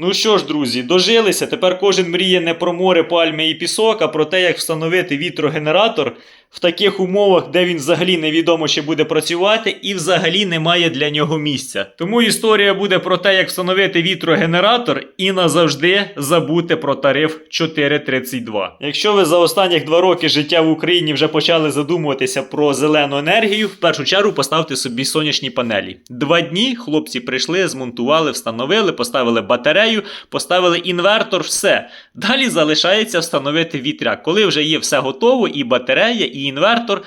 Ну що ж, друзі, дожилися. Тепер кожен мріє не про море, пальми і пісок, а про те, як встановити вітрогенератор в таких умовах, де він взагалі невідомо ще буде працювати, і взагалі немає для нього місця. Тому історія буде про те, як встановити вітрогенератор і назавжди забути про тариф 432. Якщо ви за останніх два роки життя в Україні вже почали задумуватися про зелену енергію, в першу чергу поставте собі сонячні панелі. Два дні хлопці прийшли, змонтували, встановили, поставили батарею, поставили інвертор, все. Далі залишається встановити вітряк. Коли вже є все готово, і батарея, і інвертор.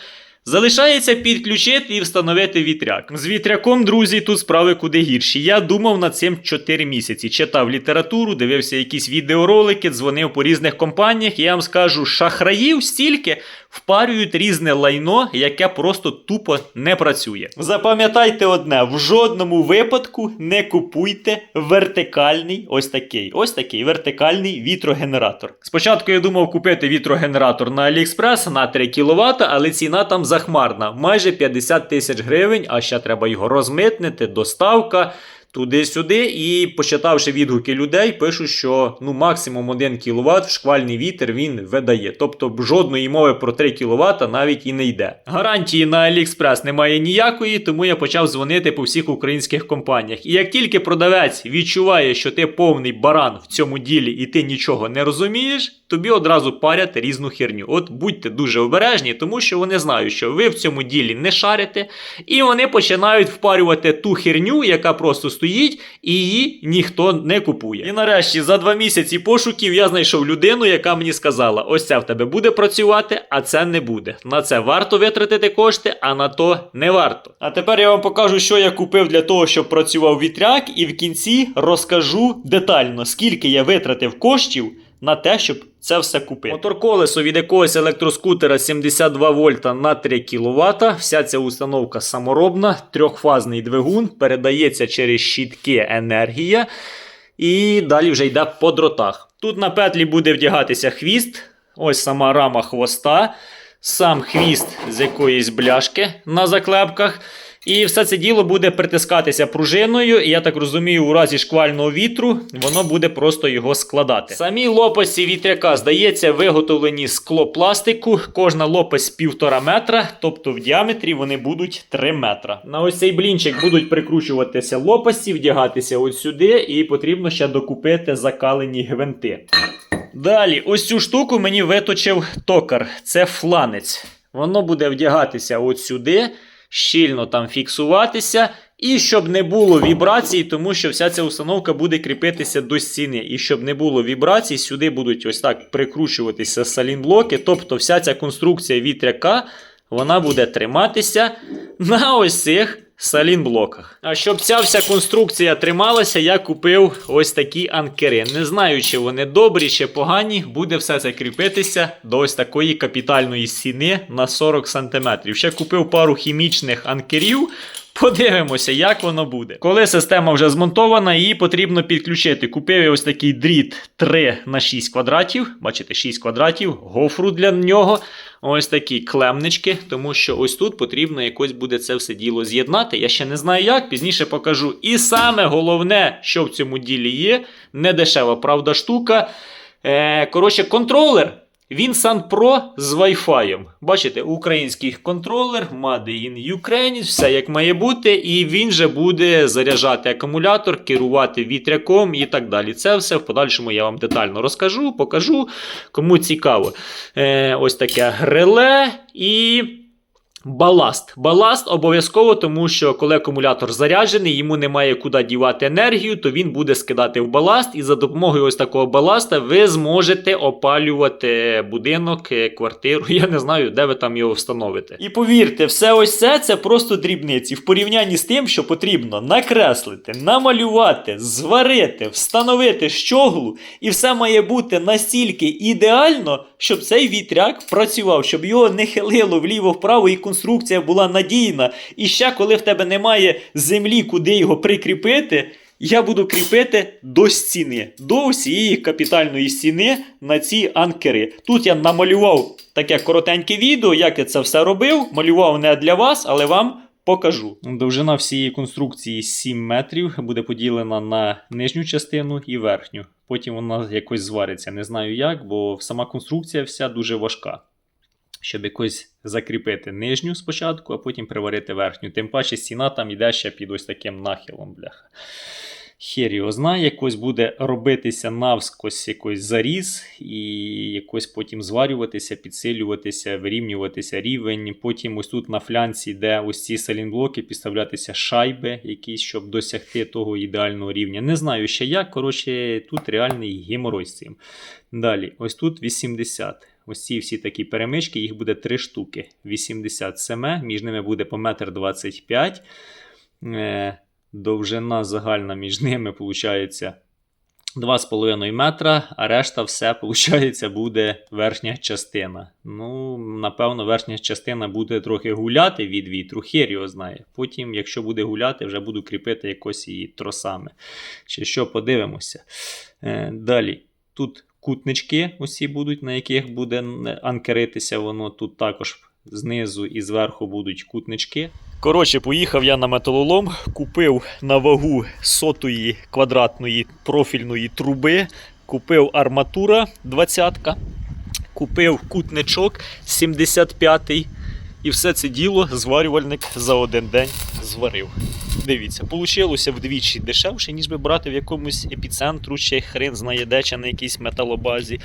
Залишається підключити і встановити вітряк. З вітряком, друзі, тут справи куди гірші. Я думав над цим 4 місяці. Читав літературу, дивився якісь відеоролики, дзвонив по різних компаніях. І я вам скажу, шахраїв стільки впарюють різне лайно, яке просто тупо не працює. Запам'ятайте одне: в жодному випадку не купуйте вертикальний ось такий. Ось такий вертикальний вітрогенератор. Спочатку я думав купити вітрогенератор на AliExpress на 3 кВт, але ціна там захмарна, майже 50 тисяч гривень, а ще треба його розмитнити, доставка. Туди-сюди, і почитавши відгуки людей, пишуть, що ну максимум 1 кВт в шквальний вітер він видає. Тобто жодної мови про 3 кВт навіть і не йде. Гарантії на AliExpress немає ніякої, тому я почав дзвонити по всіх українських компаніях. І як тільки продавець відчуває, що ти повний баран в цьому ділі і ти нічого не розумієш, тобі одразу парять різну херню. От будьте дуже обережні, тому що вони знають, що ви в цьому ділі не шарите, і вони починають впарювати ту херню, яка просто стоїть, і її ніхто не купує. І нарешті за два місяці пошуків я знайшов людину, яка мені сказала: ось це в тебе буде працювати, а це не буде. На це варто витратити кошти, а на то не варто. А тепер я вам покажу, що я купив для того, щоб працював вітряк, і в кінці розкажу детально, скільки я витратив коштів на те, щоб це все купити. Мотор-колесо від якогось електроскутера 72 вольта на 3 кВт. Вся ця установка саморобна, трьохфазний двигун, передається через щітки енергія. І далі вже йде по дротах. Тут на петлі буде вдягатися хвіст, ось сама рама хвоста, сам хвіст з якоїсь бляшки на заклепках. І все це діло буде притискатися пружиною, і я так розумію, у разі шквального вітру воно буде просто його складати. Самі лопасті вітряка, здається, виготовлені з склопластику. Кожна лопасть півтора метра, тобто в діаметрі вони будуть 3 метра. На ось цей блінчик будуть прикручуватися лопасті, вдягатися от сюди, і потрібно ще докупити закалені гвинти. Далі, ось цю штуку мені виточив токар. Це фланець. Воно буде вдягатися от сюди щільно там фіксуватися, і щоб не було вібрацій, тому що вся ця установка буде кріпитися до стіни. І щоб не було вібрацій, сюди будуть ось так прикручуватися салінблоки. Тобто вся ця конструкція вітряка вона буде триматися на ось цих салінблоках. А щоб ця вся конструкція трималася, я купив ось такі анкери. Не знаю, чи вони добрі, чи погані, буде все це кріпитися до ось такої капітальної стіни на 40 см. Ще купив пару хімічних анкерів. Подивимося, як воно буде. Коли система вже змонтована, її потрібно підключити. Купив я ось такий дріт 3 на 6 квадратів. Бачите, 6 квадратів, гофру для нього. Ось такі клемнички, тому що ось тут потрібно якось буде це все діло з'єднати. Я ще не знаю як, пізніше покажу. І саме головне, що в цьому ділі є, не дешева, правда, штука. Е, Коротше, контролер. Він Pro з Wi-Fi. Бачите, український контролер, Made in Ukraine, все як має бути, і він же буде заряджати акумулятор, керувати вітряком і так далі. Це все в подальшому я вам детально розкажу, покажу, кому цікаво. Е, Ось таке реле і. Баласт. Баласт обов'язково, тому що коли акумулятор заряджений, йому немає куди дівати енергію, то він буде скидати в баласт, і за допомогою ось такого баласта ви зможете опалювати будинок, е, квартиру. Я не знаю, де ви там його встановите. І повірте, все ось це це просто дрібниці в порівнянні з тим, що потрібно накреслити, намалювати, зварити, встановити щоглу, і все має бути настільки ідеально, щоб цей вітряк працював, щоб його не хилило вліво-вправо і конструкція була надійна. І ще коли в тебе немає землі, куди його прикріпити. Я буду кріпити до стіни, до усієї капітальної стіни на ці анкери. Тут я намалював таке коротеньке відео, як я це все робив. Малював не для вас, але вам Покажу. Довжина всієї конструкції 7 метрів, буде поділена на нижню частину і верхню. Потім вона якось звариться. Не знаю як, бо сама конструкція вся дуже важка. Щоб якось закріпити нижню спочатку, а потім приварити верхню. Тим паче стіна там йде ще під ось таким нахилом, бляха. Хер його знає, якось буде робитися навскось якийсь заріз, і якось потім зварюватися, підсилюватися, вирівнюватися рівень. Потім ось тут на флянці, де ось ці салінблоки, підставлятися шайби, якісь, щоб досягти того ідеального рівня. Не знаю ще як. Коротше, тут реальний геморой з цим. Далі, ось тут 80. Ось ці всі такі перемички, їх буде 3 штуки. 80 семе, між ними буде по 1,25 м. Е, довжина загальна між ними виходить 2,5 метра, а решта все виходить, буде верхня частина. Ну, напевно, верхня частина буде трохи гуляти від вітру, хер його знає. Потім, якщо буде гуляти, вже буду кріпити якось її тросами. Чи що, подивимося. Е, далі. Тут кутнички усі будуть, на яких буде анкеритися воно. Тут також знизу і зверху будуть кутнички. Коротше, поїхав я на металолом, купив на вагу сотої квадратної профільної труби, купив арматура 20 купив кутничок 75-й. І все це діло зварювальник за один день зварив. Дивіться, получилося вдвічі дешевше, ніж би брати в якомусь епіцентру, чи хрен знає де, чи на якійсь металобазі.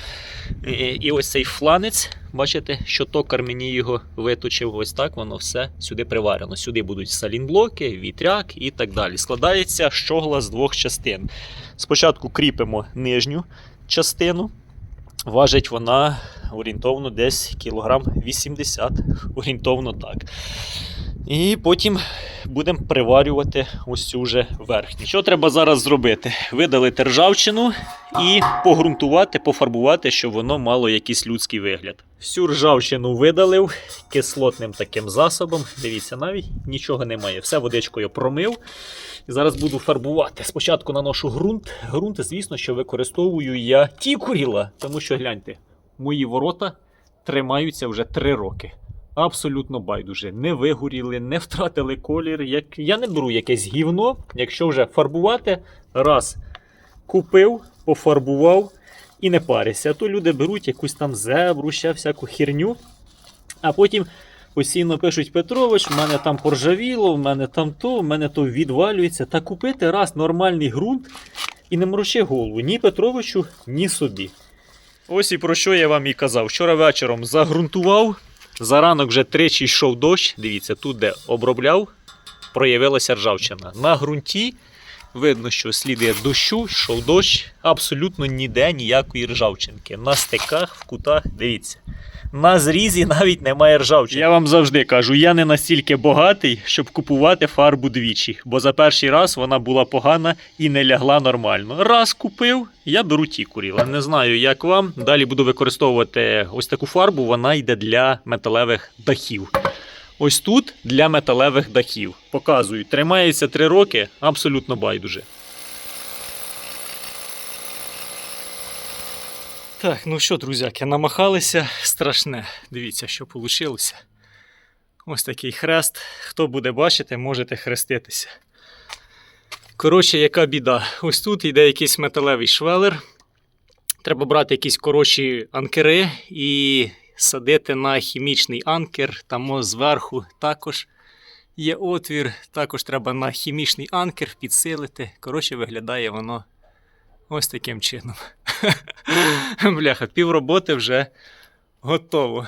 І, ось цей фланець, бачите, що токар мені його виточив. Ось так воно все сюди приварено. Сюди будуть салінблоки, вітряк і так далі. Складається щогла з двох частин. Спочатку кріпимо нижню частину. Важить вона орієнтовно десь кілограм 80, орієнтовно так. І потім будемо приварювати ось цю вже верхню. Що треба зараз зробити? Видалити ржавчину і погрунтувати, пофарбувати, щоб воно мало якийсь людський вигляд. Всю ржавчину видалив кислотним таким засобом. Дивіться, навіть нічого немає. Все водичкою промив. І зараз буду фарбувати. Спочатку наношу ґрунт. Ґрунт, звісно, що використовую я тікуріла, тому що гляньте, мої ворота тримаються вже 3 роки. Абсолютно байдуже. Не вигоріли, не втратили колір. Як... Я не беру якесь гівно. Якщо вже фарбувати, раз купив, пофарбував і не парися. А то люди беруть якусь там зебру, ще всяку херню, а потім постійно пишуть Петрович, в мене там поржавіло, в мене там то, в мене то відвалюється. Та купити раз нормальний ґрунт і не морочи голову ні Петровичу, ні собі. Ось і про що я вам і казав. Вчора вечором загрунтував. За ранок вже тричі йшов дощ. Дивіться, тут, де обробляв, проявилася ржавчина. На ґрунті видно, що сліди дощу, йшов дощ, абсолютно ніде ніякої ржавчинки. На стиках, в кутах, дивіться. На зрізі навіть немає ржавчини. Я вам завжди кажу, я не настільки багатий, щоб купувати фарбу двічі, бо за перший раз вона була погана і не лягла нормально. Раз купив, я беру ті куріла. Не знаю, як вам. Далі буду використовувати ось таку фарбу, вона йде для металевих дахів. Ось тут для металевих дахів. Показую, тримається 3 роки, абсолютно байдуже. Так, ну що, друзяки, намахалися страшне. Дивіться, що вийшло. Ось такий хрест. Хто буде бачити, можете хреститися. Коротше, яка біда. Ось тут йде якийсь металевий швелер. Треба брати якісь коротші анкери і садити на хімічний анкер. Там зверху також є отвір. Також треба на хімічний анкер підсилити. Коротше, виглядає воно ось таким чином. Бляха, пів роботи вже готово.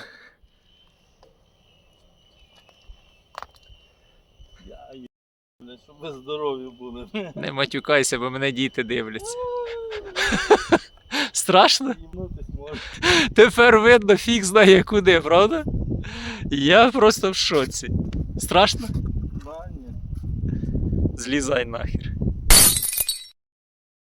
Щоб ви здорові були. Не матюкайся, бо мене діти дивляться. Страшно? Тепер видно, фіг знає куди, правда? Я просто в шоці. Страшно? Злізай нахер.